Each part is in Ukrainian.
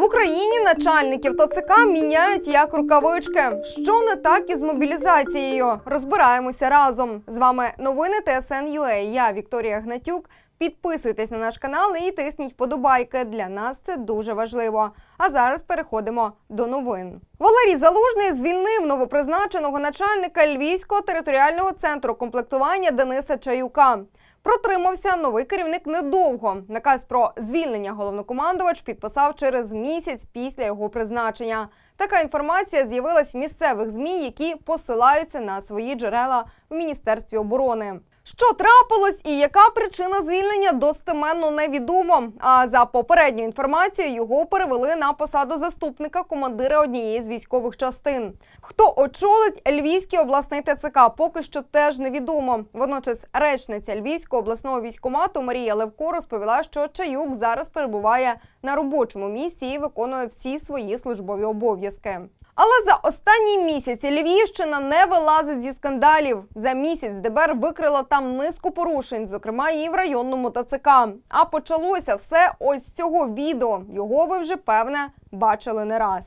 В Україні начальників ТЦК міняють як рукавички. Що не так із мобілізацією? Розбираємося разом. З вами новини ТСН.UA. Я Вікторія Гнатюк. Підписуйтесь на наш канал і тисніть вподобайки. Для нас це дуже важливо. А зараз переходимо до новин. Валерій Залужний звільнив новопризначеного начальника Львівського територіального центру комплектування Дениса Чаюка. Протримався новий керівник недовго. Наказ про звільнення головнокомандувач підписав через місяць після його призначення. Така інформація з'явилась в місцевих змі, які посилаються на свої джерела в міністерстві оборони. Що трапилось і яка причина звільнення достеменно невідомо. А за попередньою інформацією його перевели на посаду заступника командира однієї з військових частин. Хто очолить Львівський обласний ТЦК, поки що теж невідомо. Водночас речниця Львівського обласного військомату Марія Левко розповіла, що Чаюк зараз перебуває на робочому місці і виконує всі свої службові обов'язки. Але за останній місяць Львівщина не вилазить зі скандалів. За місяць ДБР викрила там низку порушень, зокрема і в районному ТЦК. А почалося все ось з цього відео. Його ви вже певне бачили не раз.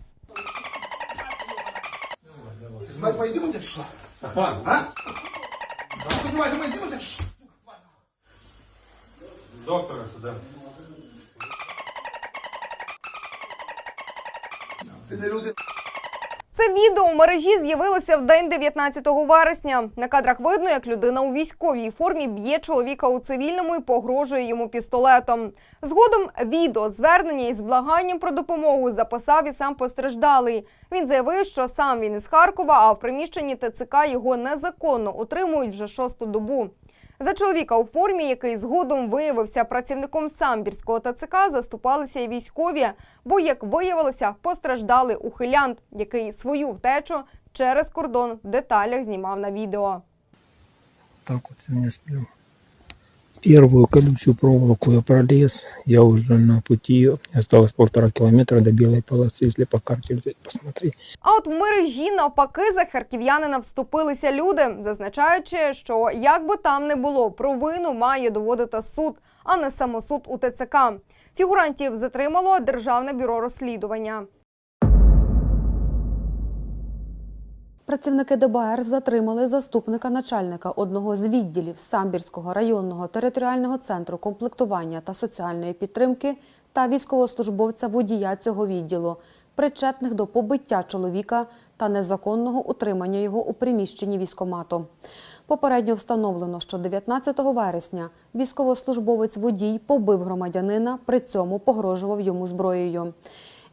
А? Ми чи що? доктора сюди. Ти не люди. Це відео в мережі з'явилося в день 19 вересня. На кадрах видно, як людина у військовій формі б'є чоловіка у цивільному і погрожує йому пістолетом. Згодом відео звернення із благанням про допомогу записав і сам постраждалий. Він заявив, що сам він із Харкова, а в приміщенні ТЦК його незаконно утримують вже шосту добу. За чоловіка у формі, який згодом виявився працівником самбірського ТЦК, заступалися і військові, бо, як виявилося, постраждали ухилянт, який свою втечу через кордон в деталях знімав на відео. так оце не сплю. Первую колючую проволоку я пролез, я уже на пути, осталось полтора километра до белой полосы, если по карте взять, посмотреть. А от в мережі навпаки за харків'янина вступилися люди, зазначаючи, що як би там не було, провину має доводити суд, а не самосуд у ТЦК. Фігурантів затримало Державне бюро розслідування. Працівники ДБР затримали заступника начальника одного з відділів Самбірського районного територіального центру комплектування та соціальної підтримки та військовослужбовця водія цього відділу, причетних до побиття чоловіка та незаконного утримання його у приміщенні військомату. Попередньо встановлено, що 19 вересня військовослужбовець водій побив громадянина, при цьому погрожував йому зброєю.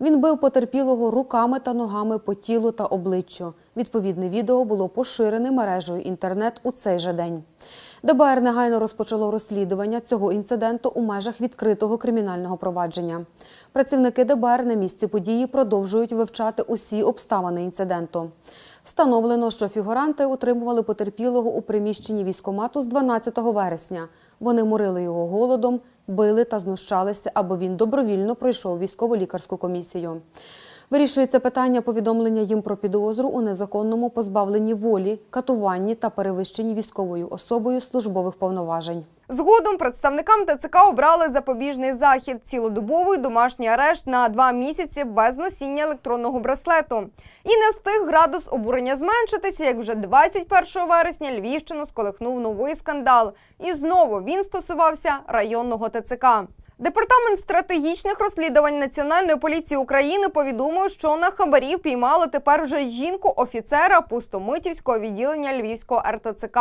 Він бив потерпілого руками та ногами по тілу та обличчю. Відповідне відео було поширене мережею інтернет у цей же день. ДБР негайно розпочало розслідування цього інциденту у межах відкритого кримінального провадження. Працівники ДБР на місці події продовжують вивчати усі обставини інциденту. Встановлено, що фігуранти утримували потерпілого у приміщенні військомату з 12 вересня. Вони морили його голодом, били та знущалися, аби він добровільно пройшов військово-лікарську комісію. Вирішується питання повідомлення їм про підозру у незаконному позбавленні волі, катуванні та перевищенні військовою особою службових повноважень. Згодом представникам ТЦК обрали запобіжний захід цілодобовий домашній арешт на два місяці без носіння електронного браслету. І не встиг градус обурення зменшитися, як вже 21 вересня Львівщину сколихнув новий скандал. І знову він стосувався районного ТЦК. Департамент стратегічних розслідувань Національної поліції України повідомив, що на хабарів піймали тепер вже жінку офіцера пустомитівського відділення Львівського РТЦК.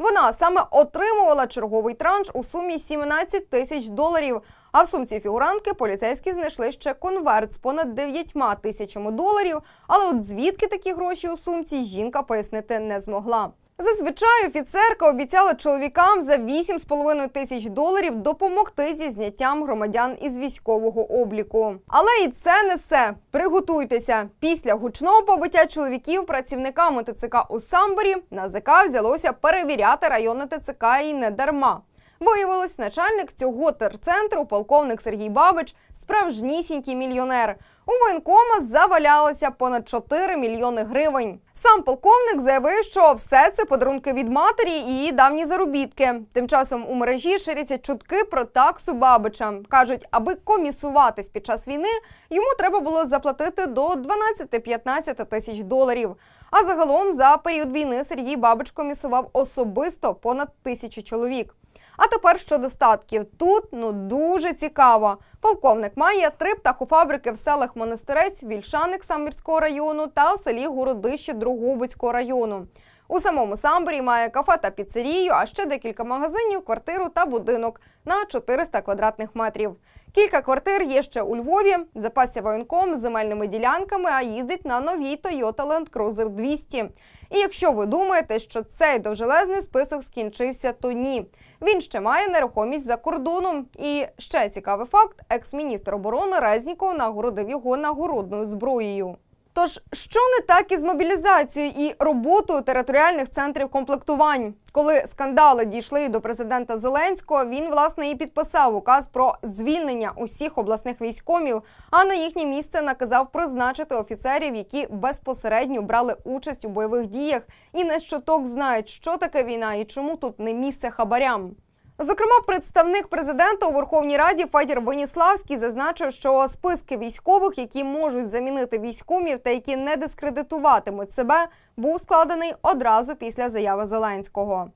Вона саме отримувала черговий транш у сумі 17 тисяч доларів. А в сумці фігурантки поліцейські знайшли ще конверт з понад 9 тисячами доларів. Але от звідки такі гроші у сумці жінка пояснити не змогла. Зазвичай офіцерка обіцяла чоловікам за 8,5 тисяч доларів допомогти зі зняттям громадян із військового обліку. Але і це не все. Приготуйтеся. Після гучного побиття чоловіків працівниками ТЦК у Самборі НАЗК взялося перевіряти районне ТЦК і не дарма. Виявилось, начальник цього терцентру, полковник Сергій Бабич, справжнісінький мільйонер. У воєнкома завалялося понад 4 мільйони гривень. Сам полковник заявив, що все це подарунки від матері і її давні заробітки. Тим часом у мережі ширяться чутки про таксу Бабича. кажуть, аби комісуватись під час війни, йому треба було заплатити до 12-15 тисяч доларів. А загалом за період війни Сергій Бабич комісував особисто понад тисячу чоловік. А тепер щодо статків. Тут ну дуже цікаво. Полковник має три птахофабрики в селах Монастирець, Вільшаник Самбірського району та в селі Городище Другобицького району. У самому Самборі має кафе та піцерію, а ще декілька магазинів, квартиру та будинок на 400 квадратних метрів. Кілька квартир є ще у Львові, запасся воєнком з земельними ділянками, а їздить на новій Toyota Land Cruiser 200. І якщо ви думаєте, що цей довжелезний список скінчився, то ні. Він ще має нерухомість за кордоном. І ще цікавий факт: екс-міністр оборони Резніков нагородив його нагородною зброєю. Тож, що не так із мобілізацією і роботою територіальних центрів комплектувань? Коли скандали дійшли до президента Зеленського, він власне і підписав указ про звільнення усіх обласних військомів, а на їхнє місце наказав призначити офіцерів, які безпосередньо брали участь у бойових діях і не щоток знають, що таке війна і чому тут не місце хабарям. Зокрема, представник президента у Верховній Раді Федір Веніславський зазначив, що списки військових, які можуть замінити військомів та які не дискредитуватимуть себе, був складений одразу після заяви Зеленського.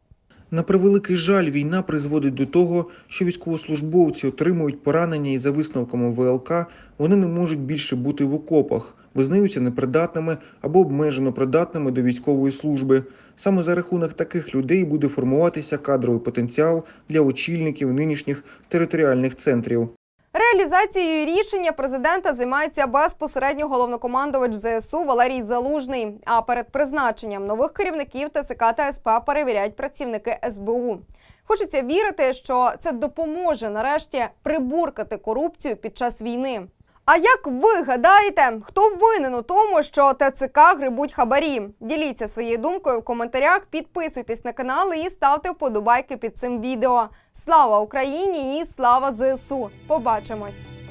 На превеликий жаль, війна призводить до того, що військовослужбовці отримують поранення і за висновками ВЛК вони не можуть більше бути в окопах, визнаються непридатними або обмежено придатними до військової служби. Саме за рахунок таких людей буде формуватися кадровий потенціал для очільників нинішніх територіальних центрів. Реалізацією рішення президента займається безпосередньо головнокомандувач ЗСУ Валерій Залужний. А перед призначенням нових керівників ТСК та СП перевіряють працівники СБУ. Хочеться вірити, що це допоможе нарешті прибуркати корупцію під час війни. А як ви гадаєте, хто винен у тому, що ТЦК грибуть хабарі? Діліться своєю думкою в коментарях, підписуйтесь на канал і ставте вподобайки під цим відео. Слава Україні і слава ЗСУ! Побачимось!